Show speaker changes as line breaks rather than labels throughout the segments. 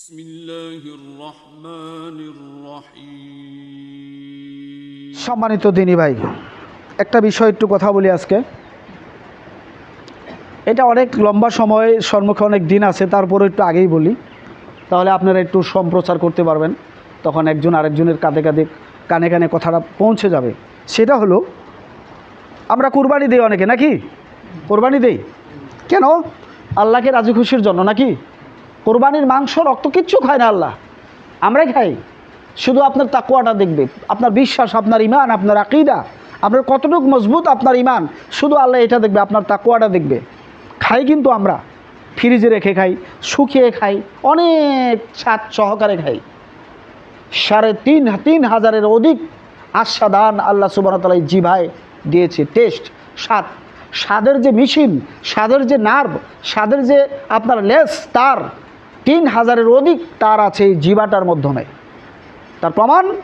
بسم الله الرحمن الرحيم
সম্মানিত দিনী ভাই একটা বিষয় একটু কথা বলি আজকে এটা অনেক লম্বা সময় সম্মুখে অনেক দিন আছে তারপরে একটু আগেই বলি তাহলে আপনারা একটু সম্প্রচার করতে পারবেন তখন একজন আরেকজনের কাঁধে কাঁধে কানে কানে কথাটা পৌঁছে যাবে সেটা হলো আমরা কুরবানি দিই অনেকে নাকি কোরবানি দেই কেন আল্লাহকে রাজি খুশির জন্য নাকি কোরবানির মাংস, রক্ত কিচ্ছু খায় না আল্লাহ। আমরাই খাই। শুধু আপনার তাকুয়াটা দেখবে, আপনার বিশ্বাস, আপনার ইমান আপনার আকিদা, আপনার কতটুকু মজবুত আপনার ইমান শুধু আল্লাহ এটা দেখবে, আপনার তাকুয়াটা দেখবে। খাই কিন্তু আমরা। ফ্রিজে রেখে খাই, শুকিয়ে খাই, অনেক স্বাদ সহকারে খাই। সাড়ে তিন তিন হাজারের অধিক আস্বাদান আল্লাহ সুবাহতালা জিভায় দিয়েছে। টেস্ট, স্বাদ। স্বাদের যে মেশিন, স্বাদের যে নার্ভ, স্বাদের যে আপনার লেস, তার তিন হাজারের অধিক তার আছে এই জিবাটার মাধ্যমে। তার প্রমাণ?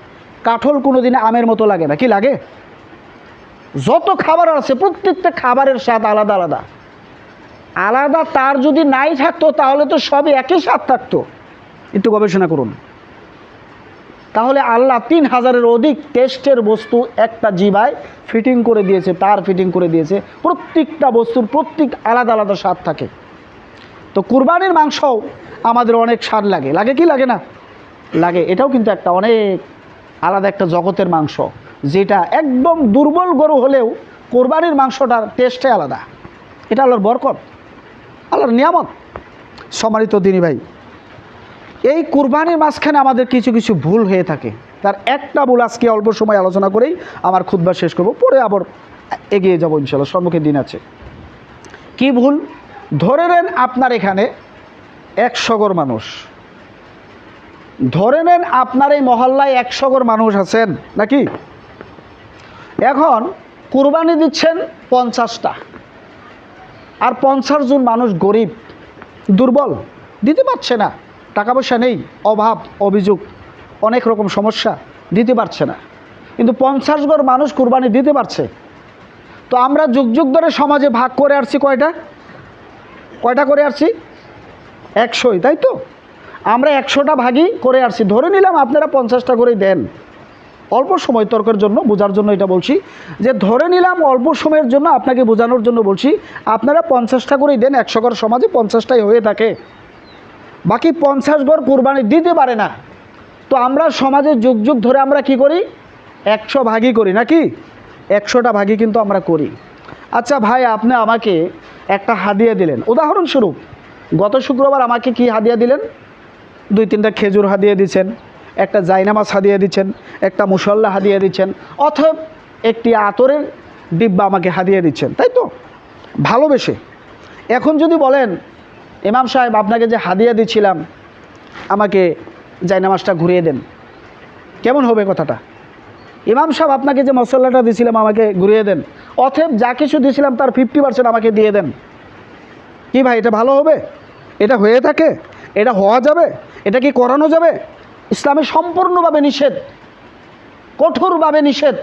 কাঠল কোনো দিনে আমের মতো লাগে না। কি লাগে? যত খাবার আছে, প্রত্যেকটা খাবারের স্বাদ আলাদা আলাদা। আলাদা তার যদি নাই থাকতো, তাহলে তো সবই একই স্বাদ থাকতো। একটু গবেষণা করুন। তাহলে আল্লাহ তিন হাজারের অধিক টেস্টের বস্তু একটা জিবায় ফিটিং করে দিয়েছে, তার ফিটিং করে দিয়েছে। প্রত্যেকটা বস্তুর প্রত্যেক আলাদা আলাদা স্বাদ থাকে। তো কুরবানির মাংসও আমাদের অনেক স্বাদ লাগে। লাগে কি? লাগে না? লাগে। এটাও কিন্তু একটা অনেক আলাদা একটা জগতের মাংস, যেটা একদম দুর্বল গরু হলেও কোরবানির মাংসটার টেস্টে আলাদা। এটা আল্লাহর বরকত, আল্লাহর নিয়ামত। সম্মানিত দিনী ভাই, এই কুরবানির মাঝখানে আমাদের কিছু কিছু ভুল হয়ে থাকে। তার একটা ভুল আজকে অল্প সময় আলোচনা করেই আমার খুদবা শেষ করব। পরে আবার এগিয়ে যাব ইনশাল্লাহ। সম্মুখীন দিন আছে। কি ভুল? ধরে নেন আপনার এখানে একশো গড় মানুষ। ধরে নেন আপনার এই মহল্লায় একশো গড় মানুষ আছেন, নাকি? এখন কুরবানি দিচ্ছেন পঞ্চাশটা। আর পঞ্চাশ জন মানুষ গরিব, দুর্বল, দিতে পারছে না। টাকা পয়সা নেই, অভাব, অভিযোগ, অনেক রকম সমস্যা, দিতে পারছে না। কিন্তু পঞ্চাশ গড় মানুষ কুরবানি দিতে পারছে। তো আমরা যুগ যুগ ধরে সমাজে ভাগ করে আসছি কয়টা? কয়টা করে আসছি একশোই, তাই তো? আমরা একশোটা ভাগই করে আসছি ধরে নিলাম আপনারা পঞ্চাশটা করেই দেন। অল্প সময় তর্কের জন্য, বোঝার জন্য এটা বলছি। যে ধরে নিলাম অল্প সময়ের জন্য আপনাকে বোঝানোর জন্য বলছি, আপনারা পঞ্চাশটা করেই দেন, একশো ঘর সমাজে পঞ্চাশটাই হয়ে থাকে। বাকি পঞ্চাশ ঘর কুরবানি দিতে পারে না। তো আমরা সমাজে যুগ যুগ ধরে আমরা কি করি? একশো ভাগই করি, নাকি? একশোটা ভাগই কিন্তু আমরা করি। আচ্ছা ভাই, আপনি আমাকে একটা হাদিয়া দিলেন। উদাহরণস্বরূপ গত শুক্রবার আমাকে কি হাদিয়া দিলেন? দুই তিনটা খেজুর হাদিয়ে দিচ্ছেন, একটা জাইনামাজ হাদিয়ে দিচ্ছেন, একটা মুসল্লা হাদিয়ে দিচ্ছেন, অথব একটি আতরের ডিব্বা আমাকে হাদিয়ে দিচ্ছেন, তাই তো? ভালোবেসে। এখন যদি বলেন, ইমাম সাহেব, আপনাকে যে হাদিয়া দিচ্ছিলাম, আমাকে জাইনামাজটা ঘুরিয়ে দেন। কেমন হবে কথাটা? ইমাম সাহেব, আপনাকে যে মশলাটা দিয়েছিলাম আমাকে ঘুরিয়ে দেন। অথব যা কিছু দিয়েছিলাম তার ফিফটি পার্সেন্ট আমাকে দিয়ে দেন। কি ভাই, এটা ভালো হবে? এটা হয়ে থাকে? এটা হওয়া যাবে? এটা কি করানো যাবে? ইসলামে সম্পূর্ণভাবে নিষেধ। কঠোরভাবে নিষেধ।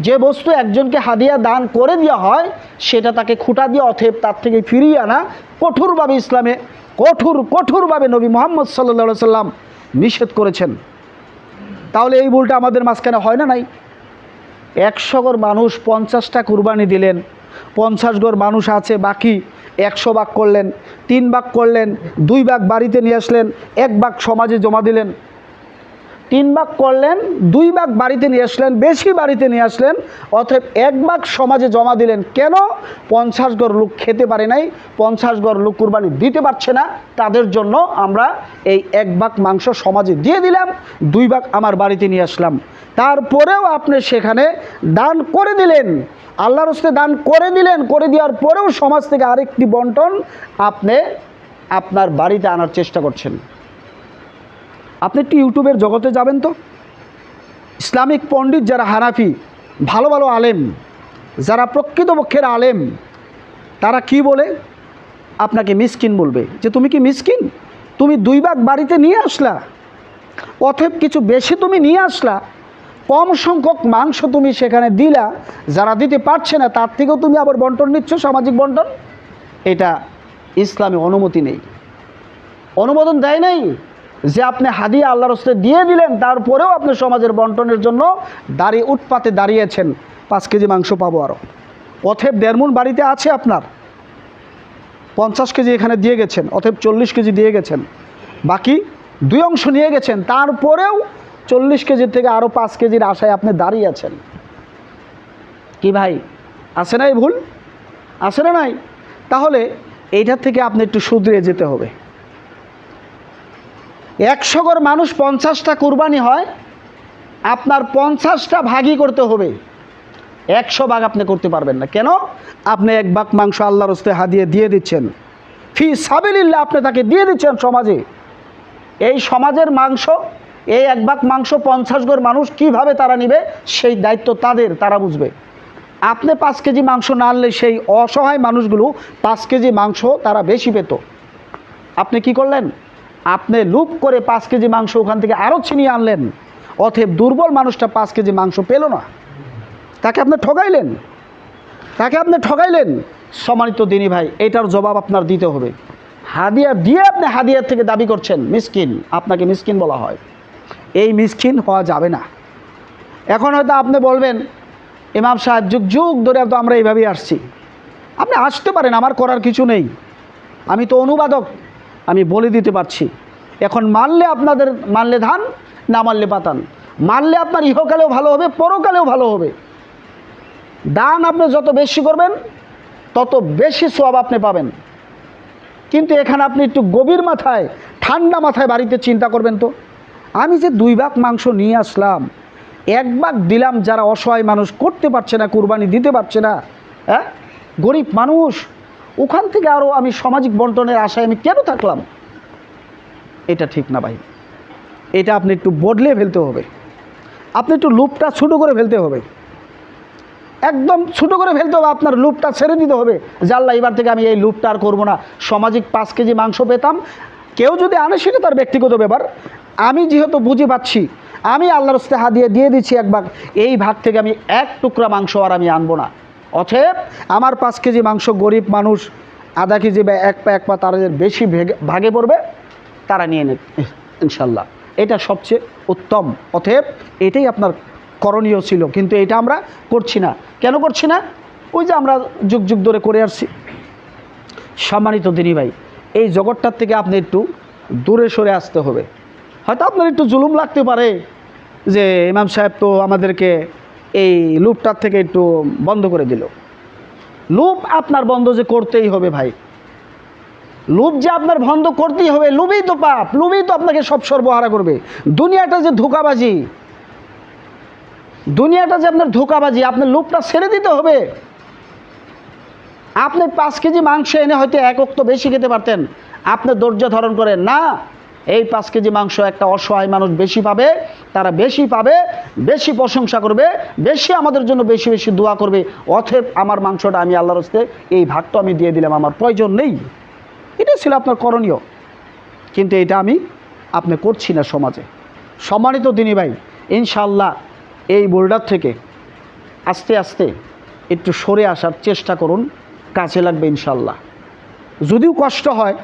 যে বস্তু একজনকে হাদিয়া দান করে দেওয়া হয়, সেটা তাকে খুঁটা দিয়ে অথেব তার থেকে ফিরিয়ে আনা কঠোরভাবে ইসলামে, কঠোর, কঠোরভাবে নবী মোহাম্মদ সাল্লা সাল্লাম নিষেধ করেছেন। তাহলে এই ভুলটা আমাদের মাঝখানে হয় না নাই? একশো মানুষ পঞ্চাশটা কুরবানি দিলেন পঞ্চাশ গড় মানুষ আছে, বাকি একশো ভাগ করলেন, তিন ভাগ করলেন, দুই ভাগ বাড়িতে নিয়ে আসলেন, এক ভাগ সমাজে জমা দিলেন। তিন ভাগ করলেন, দুই ভাগ বাড়িতে নিয়ে আসলেন, বেশি বাড়িতে নিয়ে আসলেন, অতএব এক ভাগ সমাজে জমা দিলেন। কেন? পঞ্চাশ গড় লোক খেতে পারে নাই, পঞ্চাশ গড় লোক কুরবানি দিতে পারছে না, তাদের জন্য আমরা এই এক ভাগ মাংস সমাজে দিয়ে দিলাম, দুই ভাগ আমার বাড়িতে নিয়ে আসলাম। তারপরেও আপনি সেখানে দান করে দিলেন। আল্লাহর হস্তে দান করে দিলেন, করে দেওয়ার পরেও সমাজ থেকে আরেকটি বন্টন আপনি আপনার বাড়িতে আনার চেষ্টা করছেন। আপনি একটু ইউটিউবের জগতে যাবেন তো। ইসলামিক পণ্ডিত যারা হানাফি, ভালো ভালো আলেম, যারা প্রকৃতপক্ষের আলেম, তারা কি বলে? আপনাকে মিসকিন বলবে যে, তুমি কি মিসকিন? তুমি দুই ভাগ বাড়িতে নিয়ে আসলা অথব কিছু বেশি তুমি নিয়ে আসলা কম সংখ্যক মাংস তুমি সেখানে দিলা, যারা দিতে পারছে না, তার থেকেও তুমি আবার বন্টন নিচ্ছ, সামাজিক বন্টন? এটা ইসলামে অনুমতি নেই। অনুমোদন দেয় নাই যে আপনি হাদিয়া আল্লাহর হস্তে দিয়ে দিলেন, তারপরেও আপনি সমাজের বন্টনের জন্য দাঁড়িয়ে উৎপাতে দাঁড়িয়েছেন, পাঁচ কেজি মাংস পাবো আরও অথেব দেড়মুন বাড়িতে আছে আপনার। পঞ্চাশ কেজি এখানে দিয়ে গেছেন, অথব চল্লিশ কেজি দিয়ে গেছেন। বাকি দুই অংশ নিয়ে গেছেন, তারপরেও চল্লিশ কেজির থেকে আরও পাঁচ কেজির আশায় আপনি দাঁড়িয়ে আছেন। কি ভাই? আছে না এই ভুল? আছে না নাই? তাহলে এইটার থেকে আপনি একটু শুধরে যেতে হবে। একশো ঘর মানুষ পঞ্চাশটা কুরবানি হয়, আপনার পঞ্চাশটা ভাগই করতে হবে। একশো ভাগ আপনি করতে পারবেন না। কেন? আপনি এক ভাগ মাংস আল্লাহর হস্তে হাদিয়ে দিয়ে দিচ্ছেন। ফি সাবিলিল্লাহ আপনি তাকে দিয়ে দিচ্ছেন সমাজে। এই সমাজের মাংস এই এক ভাগ মাংস পঞ্চাশ ঘর মানুষ কীভাবে তারা নিবে? সেই দায়িত্ব তাদের, তারা বুঝবে। আপনি পাঁচ কেজি মাংস না আনলে সেই অসহায় মানুষগুলো পাঁচ কেজি মাংস তারা বেশি পেত। আপনি কি করলেন? আপনি লুপ করে পাঁচ কেজি মাংস ওখান থেকে আরও ছিনিয়ে আনলেন। অথব দুর্বল মানুষটা পাঁচ কেজি মাংস পেল না। তাকে আপনি ঠগাইলেন তাকে আপনি ঠগাইলেন সম্মানিত দিনী ভাই, এটার জবাব আপনার দিতে হবে। হাদিয়া দিয়ে আপনি হাদিয়ার থেকে দাবি করছেন, মিসকিন, আপনাকে মিসকিন বলা হয়। এই মিসকিন হওয়া যাবে না। এখন হয়তো আপনি বলবেন, ইমাম সাহেব, যুগ যুগ ধরে তো আমরা এইভাবেই আসছি। আপনি আসতে পারেন, আমার করার কিছু নেই। আমি তো অনুবাদক, আমি বলে দিতে পারছি। এখন মানলে আপনাদের, মানলে ধান, না মানলে পাতান মানলে আপনার ইহকালেও ভালো হবে, পরকালেও ভালো হবে। দান আপনি যত বেশি করবেন, তত বেশি সোয়াব আপনি পাবেন। কিন্তু এখানে আপনি একটু গভীর মাথায়, ঠান্ডা মাথায় বাড়িতে চিন্তা করবেন তো। আমি যে দুই ভাগ মাংস নিয়ে আসলাম, এক ভাগ দিলাম যারা অসহায় মানুষ করতে পারছে না, কুরবানি দিতে পারছে না হ্যাঁ? গরিব মানুষ, ওখান থেকে আরও আমি সামাজিক বন্টনের আশায় আমি কেন থাকলাম? এটা ঠিক না ভাই। এটা আপনি একটু বদলে ফেলতে হবে। আপনি একটু লুপটা ছোটো করে ফেলতে হবে। একদম ছোটো করে ফেলতে হবে, আপনার লুপটা ছেড়ে দিতে হবে জাল্লা এবার থেকে আমি এই লুপটা আর করব না। সামাজিক পাঁচ কেজি মাংস পেতাম, কেউ যদি আনে সেটা তার ব্যক্তিগত ব্যাপার আমি যেহেতু বুঝে পাচ্ছি, আমি আল্লাহর হস্তে হাদিয়ে দিয়ে দিচ্ছি এক ভাগ, এই ভাগ থেকে আমি এক টুকরা মাংস আর আমি আনব না। অথব আমার পাঁচ কেজি মাংস গরিব মানুষ, আধা কেজি বা এক পা এক পা তাদের বেশি ভেগে পড়বে, তারা নিয়ে নেবে, ইনশাল্লাহ। এটা সবচেয়ে উত্তম। অতএব এটাই আপনার করণীয় ছিল, কিন্তু এটা আমরা করছি না। কেন করছি না? ওই যে আমরা যুগ যুগ ধরে করে আসছি। সম্মানিত দিনী ভাই, এই জগৎটার থেকে আপনি একটু দূরে সরে আসতে হবে। হয়তো আপনার একটু জুলুম লাগতে পারে যে ইমাম সাহেব তো আমাদেরকে এই লুপটার থেকে একটু বন্ধ করে দিল। লুপ আপনার বন্ধ যে করতেই হবে ভাই। লুপ যে আপনার বন্ধ করতেই হবে লুবেই তো পাপ লুবেই তো আপনাকে সব সর্বহারা করবে। দুনিয়াটা যে ধোকাবাজি, দুনিয়াটা যে আপনার ধোকাবাজি, আপনার লুপটা ছেড়ে দিতে হবে। আপনি পাঁচ কেজি মাংস এনে হয়তো এক অক্ত বেশি খেতে পারতেন, আপনি ধৈর্য ধারণ করেন। না এই পাঁচ কেজি মাংস একটা অসহায় মানুষ বেশি পাবে, তারা বেশি পাবে, বেশি প্রশংসা করবে, বেশি আমাদের জন্য বেশি বেশি দোয়া করবে। অথেব আমার মাংসটা আমি আল্লাহর হস্তে এই ভাগটা আমি দিয়ে দিলাম, আমার প্রয়োজন নেই। এটা ছিল আপনার করণীয়। কিন্তু এটা আমি আপনি করছি না সমাজে। সম্মানিত দিনী ভাই ইনশাল্লাহ এই বোর্ডার থেকে আস্তে আস্তে একটু সরে আসার চেষ্টা করুন, কাজে লাগবে ইনশাল্লাহ যদিও কষ্ট হয়,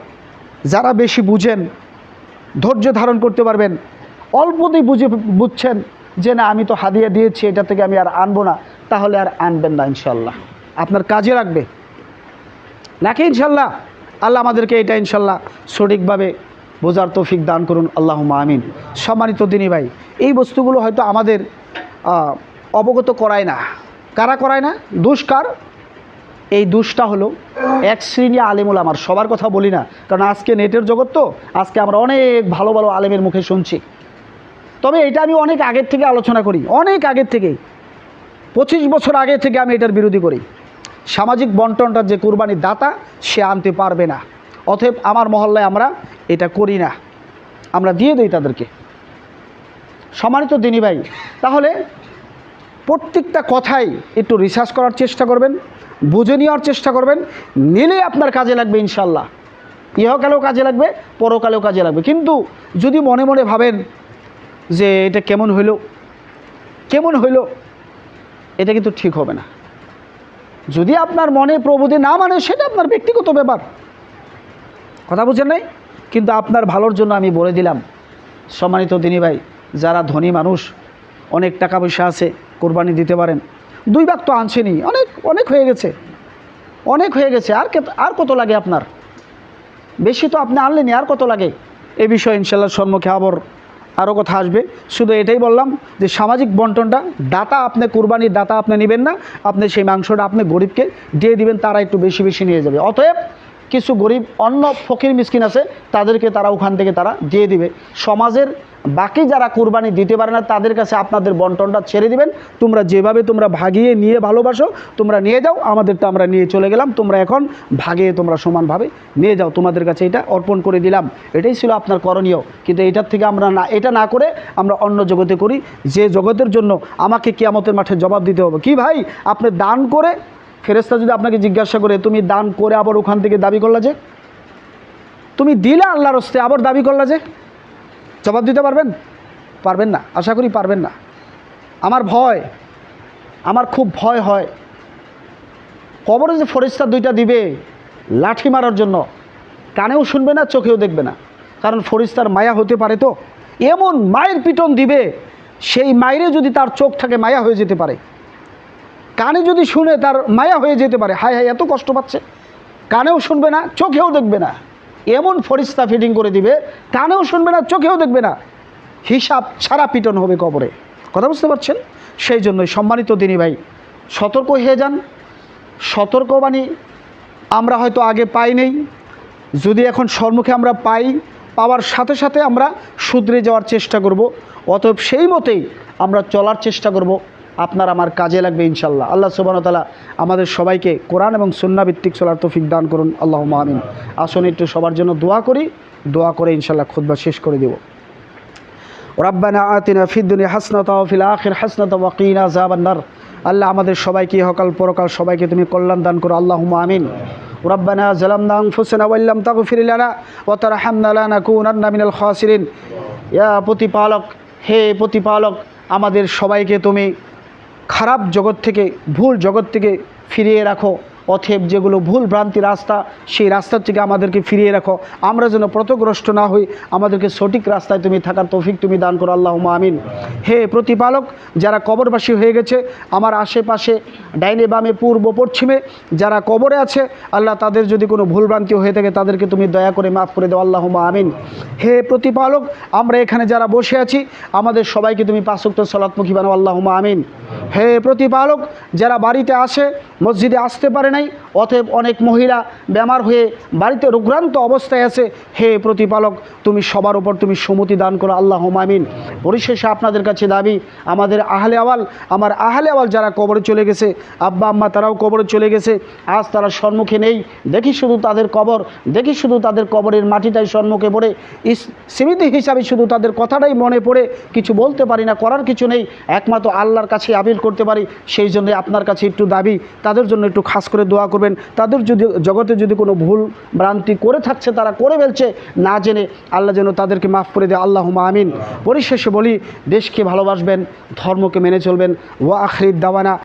যারা বেশি বুঝেন ধৈর্য ধারণ করতে পারবেন। অল্পতেই বুঝে বুঝছেন যে না, আমি তো হাদিয়া দিয়েছি, এটা থেকে আমি আর আনব না। তাহলে আর আনবেন না ইনশাল্লাহ আপনার কাজে রাখবে নাকি ইনশাল্লাহ আল্লাহ আমাদেরকে এটা ইনশাল্লাহ সঠিকভাবে বোঝার তৌফিক দান করুন। আল্লাহ আমিন। সম্মানিত দিনী ভাই, এই বস্তুগুলো হয়তো আমাদের অবগত করায় না। কারা করায় না? দুষ্কার এই দুষ্টা হলো এক শ্রেণি আলেমুল আমার। সবার কথা বলি না, কারণ আজকে নেটের জগৎ তো, আজকে আমরা অনেক ভালো ভালো আলেমের মুখে শুনছি। তবে এটা আমি অনেক আগের থেকে আলোচনা করি, অনেক আগের থেকেই পঁচিশ বছর আগে থেকে আমি এটার বিরোধী করি। সামাজিক বন্টনটা যে কুরবানির দাতা, সে আনতে পারবে না। অতএব আমার মহল্লায় আমরা এটা করি না। আমরা দিয়ে দিই তাদেরকে। সম্মানিত দিনী ভাই, তাহলে প্রত্যেকটা কথাই একটু রিসার্চ করার চেষ্টা করবেন, বুঝে নেওয়ার চেষ্টা করবেন নিলে আপনার কাজে লাগবে ইনশাল্লাহ। ইহকালেও কাজে লাগবে, পরকালেও কাজে লাগবে। কিন্তু যদি মনে মনে ভাবেন যে এটা কেমন হইল কেমন হইল, এটা কিন্তু ঠিক হবে না। যদি আপনার মনে প্রভুদের না মানে সেটা আপনার ব্যক্তিগত ব্যাপার। কথা বুঝেন নাই? কিন্তু আপনার ভালোর জন্য আমি বলে দিলাম, সম্মানিত দিনী ভাই, যারা ধনী মানুষ, অনেক টাকা পয়সা আছে কোরবানি দিতে পারেন। দুই ভাগ তো আনছেনই। অনেক অনেক হয়ে গেছে। অনেক হয়ে গেছে। আর আর কত লাগে আপনার? বেশি তো আপনি আনলেনি আর কত লাগে? এ বিষয়ে ইনশাল্লাহ সম্মুখে আবার আরও কথা আসবে। শুধু এটাই বললাম যে সামাজিক বন্টনটা দাতা আপনি কুরবানির দাতা আপনি নেবেন না। আপনি সেই মাংসটা আপনি গরিবকে দিয়ে দিবেন, তারা একটু বেশি বেশি নিয়ে যাবে। অতএব কিছু গরিব, অন্য ফকির মিসকিন আছে, তাদেরকে তারা ওখান থেকে তারা দিয়ে দিবে। সমাজের বাকি যারা কুরবানি দিতে পারে না, তাদের কাছে আপনাদের বন্টনটা ছেড়ে দিবেন। তোমরা যেভাবে তোমরা ভাগিয়ে নিয়ে ভালোবাসো, তোমরা নিয়ে যাও, আমাদেরটা আমরা নিয়ে চলে গেলাম। তোমরা এখন ভাগিয়ে তোমরা সমানভাবে নিয়ে যাও। তোমাদের কাছে এটা অর্পণ করে দিলাম। এটাই ছিল আপনার করণীয়। কিন্তু এটার থেকে আমরা না, এটা না করে আমরা অন্য জগতে করি। যে জগতের জন্য আমাকে কিয়ামতের মাঠে জবাব দিতে হবে। কি ভাই? আপনি দান করে ফেরেস্তা যদি আপনাকে জিজ্ঞাসা করে, তুমি দান করে আবার ওখান থেকে দাবি করলা যে? তুমি দিলে আল্লাহর হস্তে আবার দাবি করলা যে? জবাব দিতে পারবেন? পারবেন না। আশা করি পারবেন না। আমার ভয়, আমার খুব ভয় হয়। কবরে যে ফরিস্তা দুইটা দিবে লাঠি মারার জন্য, কানেও শুনবে না, চোখেও দেখবে না। কারণ ফরিস্তার মায়া হতে পারে তো। এমন মায়ের পিটন দিবে, সেই মায়েরে যদি তার চোখ থাকে, মায়া হয়ে যেতে পারে। কানে যদি শুনে তার মায়া হয়ে যেতে পারে, হায় হায়, এত কষ্ট পাচ্ছে। কানেও শুনবে না, চোখেও দেখবে না। এমন ফরিস্তা ফিটিং করে দিবে, কানেও শুনবে না, চোখেও দেখবে না। হিসাব ছাড়া পিটন হবে কবরে। কথা বুঝতে পারছেন? সেই জন্যই সম্মানিত দিনী ভাই, সতর্ক হয়ে যান। সতর্কবাণী আমরা হয়তো আগে পাই নেই। যদি এখন সম্মুখে আমরা পাই, পাওয়ার সাথে সাথে আমরা শুধরে যাওয়ার চেষ্টা করব। অতএব সেই মতেই আমরা চলার চেষ্টা করব। আপনার আমার কাজে লাগবে ইনশাল্লাহ আল্লাহ সুবান তালা আমাদের সবাইকে কোরআন এবং সুন্নাভিত্তিক চলার তৌফিক দান করুন আল্লাহ আমিন আসুন একটু সবার জন্য দোয়া করি দোয়া করে ইনশাল্লাহ খুদ্া শেষ করে দেব রব্বানা আতিনা ফিদ্দুনি হাসনাত ফিল আখির হাসনাত ওয়াকিনা জাবান্নার আল্লাহ আমাদের সবাইকে হকাল পরকাল সবাইকে তুমি কল্যাণ দান করো আল্লাহ আমিন ربنا ظلمنا أنفسنا وإن لم تغفر لنا وترحمنا لنكونن من الخاسرين ইয়া প্রতিপালক হে প্রতিপালক আমাদের সবাইকে তুমি খারাপ জগৎ থেকে ভুল জগৎ থেকে ফিরিয়ে রাখো। অথেব যেগুলো ভুল ভ্রান্তি রাস্তা, সেই রাস্তার থেকে আমাদেরকে ফিরিয়ে রাখো। আমরা যেন প্রতগ্রস্ত না হই, আমাদেরকে সঠিক রাস্তায় তুমি থাকার তৌফিক তুমি দান করো আল্লাহ আমিন। হে প্রতিপালক, যারা কবরবাসী হয়ে গেছে, আমার আশেপাশে ডাইনে বামে, পূর্ব, পশ্চিমে যারা কবরে আছে, আল্লাহ তাদের যদি কোনো ভুলভ্রান্তি হয়ে থাকে, তাদেরকে তুমি দয়া করে মাফ করে দাও আল্লাহ আমিন। হে প্রতিপালক, আমরা এখানে যারা বসে আছি, আমাদের সবাইকে তুমি পাঁচক্ত সলাৎমুখী বানাও আল্লাহ আমিন। হে প্রতিপালক, যারা বাড়িতে আসে, মসজিদে আসতে পারে নাই, অতএব অনেক মহিলা বেমার হয়ে বাড়িতে রোগ্রান্ত অবস্থায় আছে। হে প্রতিপালক, তুমি সবার উপর তুমি সুমতি দান করো আল্লাহ আমিন। পরিশেষে আপনাদের কাছে দাবি, আমাদের আহলে আওয়াল, আমার আহলে আওয়াল যারা কবরে চলে গেছে, আব্বা, আম্মা তারাও কবরে চলে গেছে, আজ তারা সম্মুখে নেই। দেখি শুধু তাদের কবর, দেখি শুধু তাদের কবরের মাটিটাই সম্মুখে পড়ে। স্মৃতি হিসাবে শুধু তাদের কথাটাই মনে পড়ে, কিছু বলতে পারি না, করার কিছু নেই। একমাত্র আল্লাহর কাছে আপিল করতে পারি, সেই জন্য আপনার কাছে একটু দাবি, তাদের জন্য একটু খাস করে দোয়া করবেন। তাদের যদি, জগতে যদি কোনো ভুল ভ্রান্তি করে থাকছে, তারা করে ফেলছে, না জেনে আল্লাহ যেন তাদেরকে মাফ করে দেয়। আল্লাহ আমিন। পরিশেষে বলি, দেশকে ভালোবাসবেন, ধর্মকে মেনে চলবেন। ওয়া আখরিদ দাওয়ানা।